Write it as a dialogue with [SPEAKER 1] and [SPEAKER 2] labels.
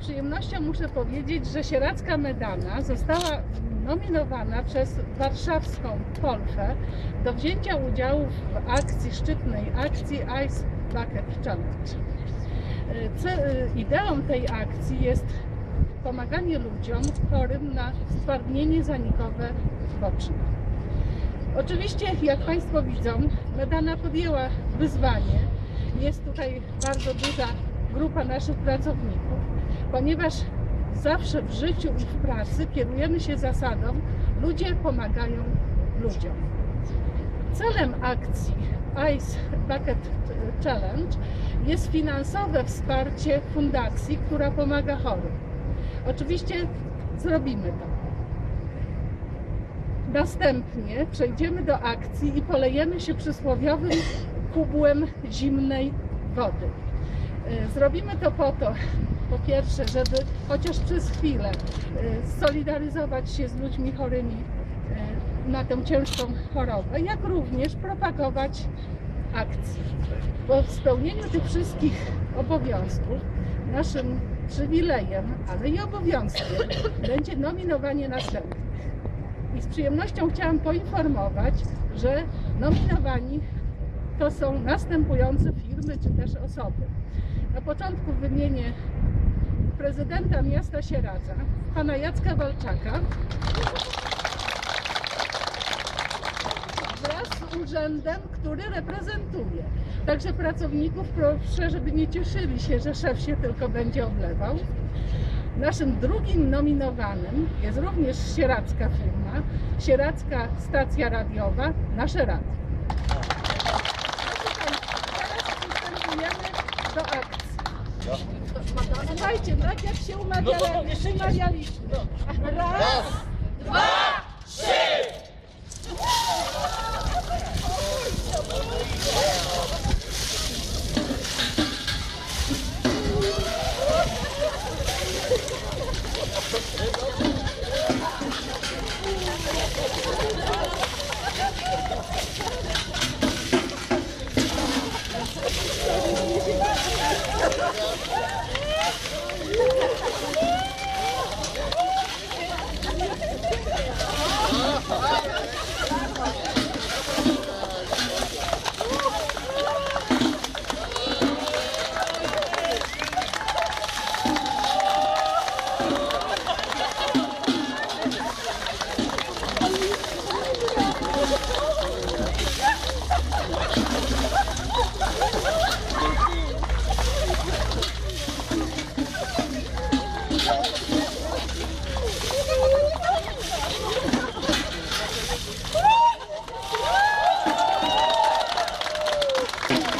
[SPEAKER 1] przyjemnością muszę powiedzieć, że Sieradzka Medana została nominowana przez warszawską Polfę do wzięcia udziału w akcji, szczytnej akcji Ice Bucket Challenge. Y, y, Ideą tej akcji jest pomaganie ludziom chorym na stwardnienie zanikowe boczne. Oczywiście, jak Państwo widzą, Medana podjęła wyzwanie. Jest tutaj bardzo duża grupa naszych pracowników, ponieważ zawsze w życiu i w pracy kierujemy się zasadą ludzie pomagają ludziom. Celem akcji Ice Bucket Challenge jest finansowe wsparcie fundacji, która pomaga chorym. Oczywiście zrobimy to. Następnie przejdziemy do akcji i polejemy się przysłowiowym kubłem zimnej wody. E, Zrobimy to po to, po pierwsze, żeby chociaż przez chwilę e, solidaryzować się z ludźmi chorymi e, na tę ciężką chorobę, jak również propagować akcję. Po spełnieniu tych wszystkich obowiązków naszym przywilejem, ale i obowiązkiem będzie nominowanie następnych. I z przyjemnością chciałam poinformować, że nominowani to są następujące firmy czy też osoby. Na początku wymienię prezydenta miasta Sieradza, pana Jacka Walczaka, wraz z urzędem, który reprezentuje. Także pracowników proszę, żeby nie cieszyli się, że szef się tylko będzie oblewał. Naszym drugim nominowanym jest również sieradzka firma, sieradzka stacja radiowa, nasze radio. Teraz przystępujemy do akcji. Słuchajcie, tak jak się umawiali, umawialiśmy. Raz, Thank you.